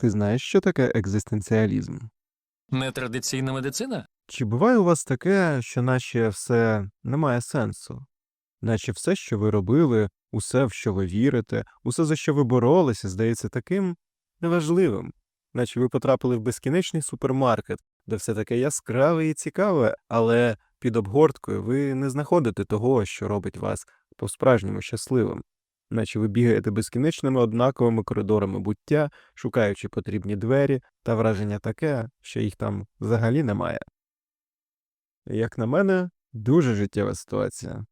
Ти знаєш, що таке екзистенціалізм? Нетрадиційна медицина? Чи буває у вас таке, що наче все не має сенсу? Наче все, що ви робили, усе, в що ви вірите, усе, за що ви боролися, здається таким неважливим, наче ви потрапили в безкінечний супермаркет, де все таке яскраве і цікаве, але під обгорткою ви не знаходите того, що робить вас по-справжньому щасливим, наче ви бігаєте безкінечними однаковими коридорами буття, шукаючи потрібні двері, та враження таке, що їх там взагалі немає. Як на мене, дуже життєва ситуація.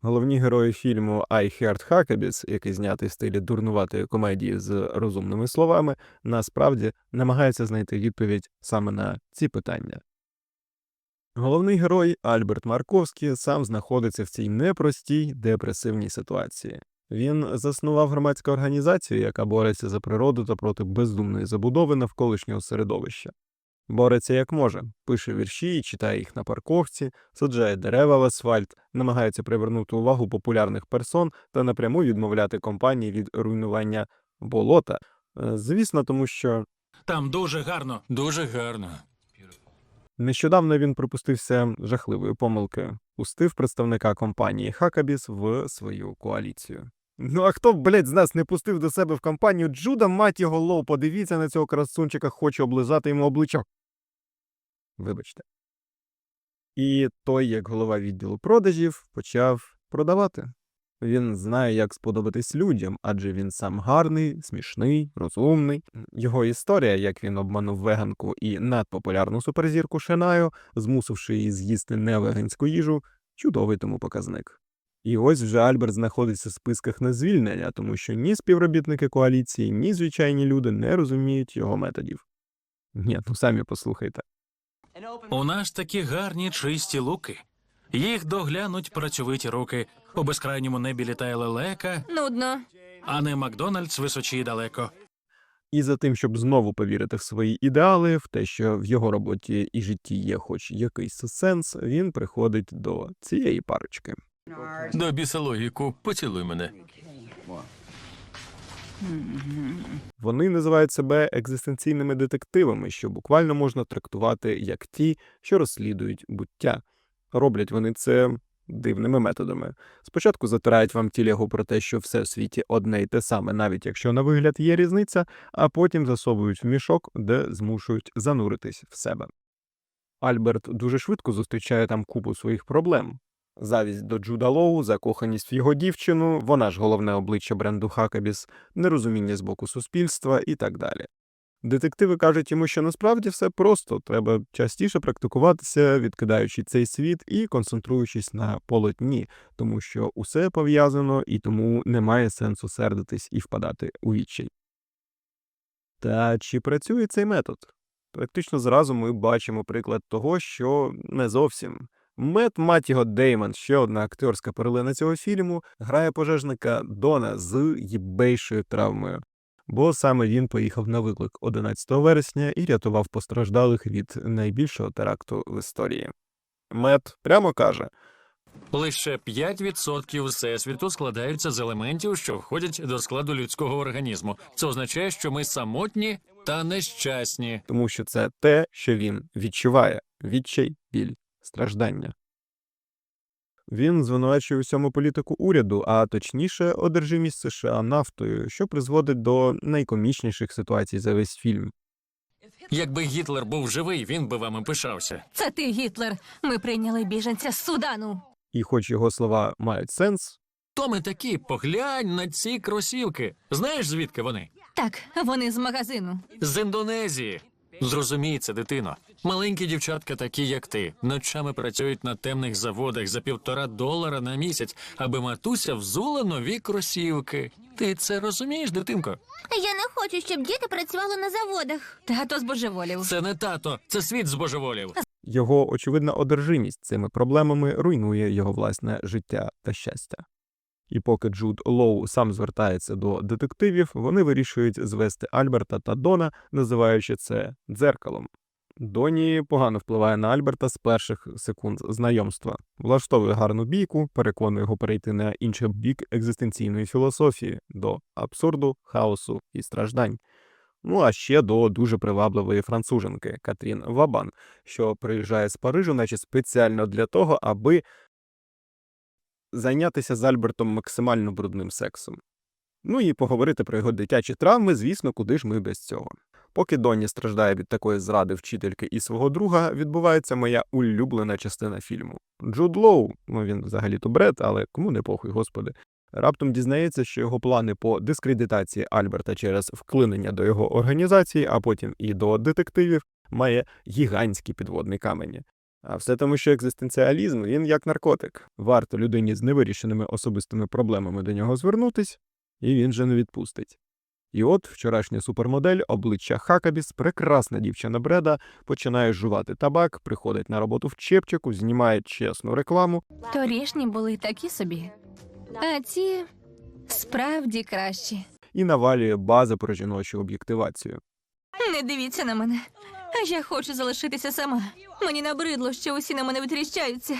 Головні герої фільму I Heart Huckabees, який знятий в стилі дурнуватої комедії з розумними словами, насправді намагаються знайти відповідь саме на ці питання. Головний герой Альберт Марковський сам знаходиться в цій непростій депресивній ситуації. Він заснував громадську організацію, яка бореться за природу та проти бездумної забудови навколишнього середовища. Бореться як може, пише вірші і читає їх на парковці, саджає дерева в асфальт, намагається привернути увагу популярних персон та напряму відмовляти компанії від руйнування болота. Е, Звісно, тому що Там дуже гарно. Дуже гарно. Нещодавно він припустився жахливої помилки, пустив представника компанії Хакабіс в свою коаліцію. Ну а хто блядь, з нас не пустив до себе в компанію Джуда, мать його лоу, подивіться на цього красунчика, хоче облизати йому обличчя. Вибачте. І той, як голова відділу продажів, почав продавати. Він знає, як сподобатись людям, адже він сам гарний, смішний, розумний. Його історія, як він обманув веганку і надпопулярну суперзірку Шенаю, змусивши її з'їсти невеганську їжу, чудовий тому показник. І ось вже Альберт знаходиться в списках на звільнення, тому що ні співробітники коаліції, ні звичайні люди не розуміють його методів. Ні, ну самі послухайте. У нас такі гарні чисті луки. Їх доглянуть працьовиті руки. У безкрайньому небі літає лелека, Нудно. а не Макдональдс височі й далеко. І за тим, щоб знову повірити в свої ідеали, в те, що в його роботі і житті є хоч якийсь сенс, він приходить до цієї парочки. До біса логіку, поцілуй мене. Вони називають себе екзистенційними детективами, що буквально можна трактувати як ті, що розслідують буття. Роблять вони це дивними методами. Спочатку затирають вам тілягу про те, що все в світі одне й те саме, навіть якщо на вигляд є різниця, а потім засовують в мішок, де змушують зануритись в себе. Альберт дуже швидко зустрічає там купу своїх проблем. Завість до Джуда Лоу, закоханість в його дівчину, вона ж головне обличчя бренду Хакабіс, нерозуміння з боку суспільства і так далі. Детективи кажуть йому, що насправді все просто, треба частіше практикуватися, відкидаючи цей світ і концентруючись на полотні, тому що усе пов'язано і тому немає сенсу сердитись і впадати у відчай. Та чи працює цей метод? Практично зразу ми бачимо приклад того, що не зовсім. Мет мать його Деймон, ще одна акторська перлина цього фільму, грає пожежника Дона з їбейшою травмою. Бо саме він поїхав на виклик 11 вересня і рятував постраждалих від найбільшого теракту в історії. Мет прямо каже: Лише 5% всесвіту складаються з елементів, що входять до складу людського організму. Це означає, що ми самотні та нещасні. тому що це те, що він відчуває відчай, біль, страждання. Він звинувачує у всьому політику уряду, а точніше одержимість США нафтою, що призводить до найкомічніших ситуацій за весь фільм. Якби Гітлер був живий, він би вами пишався. Це ти, Гітлер. Ми прийняли біженця з Судану. І хоч його слова мають сенс, То ми такі, поглянь на ці кросівки. Знаєш, звідки вони? Так, вони з магазину. З Індонезії. Зрозумій це, дитино. Маленькі дівчатка, такі як ти, ночами працюють на темних заводах за півтора долара на місяць, аби матуся взула нові кросівки. Ти це розумієш, дитинко? Я не хочу, щоб діти працювали на заводах. Тато збожеволів. Це не тато, це світ збожеволів. його очевидна одержимість цими проблемами руйнує його власне життя та щастя. І поки Джуд Лоу сам звертається до детективів, вони вирішують звести Альберта та Дона, називаючи це дзеркалом. Доні погано впливає на Альберта з перших секунд знайомства, влаштовує гарну бійку, переконує його перейти на інший бік екзистенційної філософії до абсурду, хаосу і страждань. Ну а ще до дуже привабливої француженки Катрін Вабан, що приїжджає з Парижу, наче спеціально для того, аби зайнятися з Альбертом максимально брудним сексом. Ну і поговорити про його дитячі травми, звісно, куди ж ми без цього. Поки Донні страждає від такої зради вчительки і свого друга, відбувається моя улюблена частина фільму. Джуд Лоу, ну він взагалі-то бред, але кому не похуй, господи. Раптом дізнається, що його плани по дискредитації Альберта через вклинення до його організації, а потім і до детективів, має гігантські підводні камені. А все тому, що екзистенціалізм він як наркотик. Варто людині з невирішеними особистими проблемами до нього звернутись, і він же не відпустить. І от вчорашня супермодель, обличчя Хакабіс, прекрасна дівчина Бреда, починає жувати табак, приходить на роботу в чепчику, знімає чесну рекламу, Торішні були такі собі. А ці справді кращі. і навалює бази про жіночу об'єктивацію. Не дивіться на мене. А я хочу залишитися сама. Мені набридло, що усі на мене витріщаються.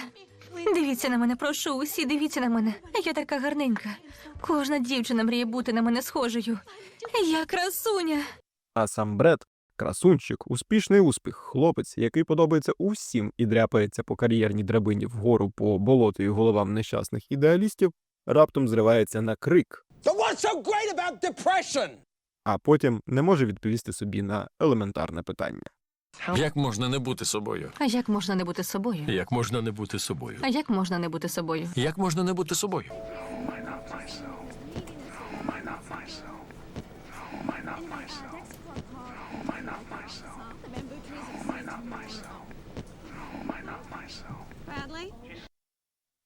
Дивіться на мене, прошу, усі дивіться на мене. Я така гарненька. Кожна дівчина мріє бути на мене схожою. Я красуня. А сам Бред красунчик, успішний успіх, хлопець, який подобається усім і дряпається по кар'єрній драбині вгору по болоту і головам нещасних ідеалістів, раптом зривається на крик, So what's so great about depression? а потім не може відповісти собі на елементарне питання. Як можна не бути собою? А як можна не бути собою? Як можна не бути собою? А як можна не бути собою? Як можна не бути собою?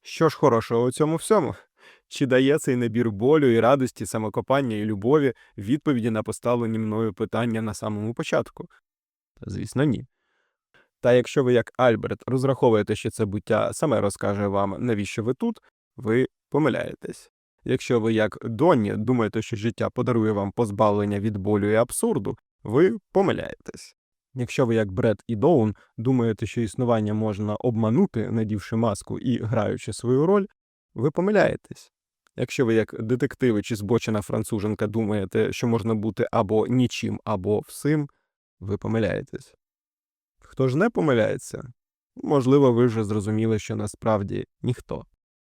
Що ж хорошого у цьому всьому? Чи дає цей набір болю і радості, самокопання і любові відповіді на поставлені мною питання на самому початку? Звісно, ні. Та якщо ви, як Альберт, розраховуєте, що це буття саме розкаже вам, навіщо ви тут, ви помиляєтесь. Якщо ви, як Донні, думаєте, що життя подарує вам позбавлення від болю і абсурду, ви помиляєтесь. Якщо ви, як Бред і Доун, думаєте, що існування можна обманути, надівши маску і граючи свою роль, ви помиляєтесь. Якщо ви, як детективи чи збочена француженка, думаєте, що можна бути або нічим, або всім, ви помиляєтесь. Хто ж не помиляється? Можливо, ви вже зрозуміли, що насправді ніхто.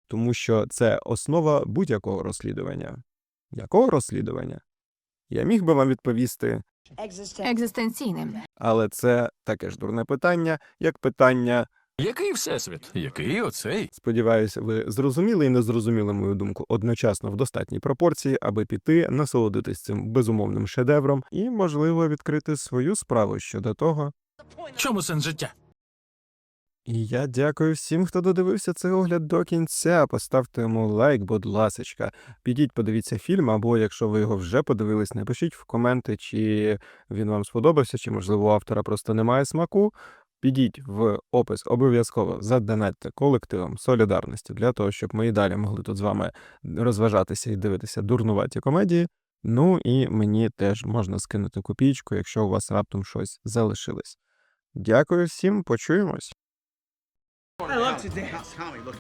Тому що це основа будь-якого розслідування. Якого розслідування? Я міг би вам відповісти, Екзистенційним. але це таке ж дурне питання, як питання Який всесвіт? Який оцей? Сподіваюсь, ви зрозуміли і не зрозуміли мою думку одночасно в достатній пропорції, аби піти, насолодитись цим безумовним шедевром і, можливо, відкрити свою справу щодо того. Чому сенс життя? І я дякую всім, хто додивився цей огляд до кінця. Поставте йому лайк, будь ласочка. Підіть, подивіться фільм, або якщо ви його вже подивились, напишіть в коменти, чи він вам сподобався, чи можливо у автора просто немає смаку. Підіть в опис обов'язково задонатьте колективом солідарності для того, щоб ми і далі могли тут з вами розважатися і дивитися дурнуваті комедії. Ну і мені теж можна скинути копійку, якщо у вас раптом щось залишилось. Дякую всім, почуємось.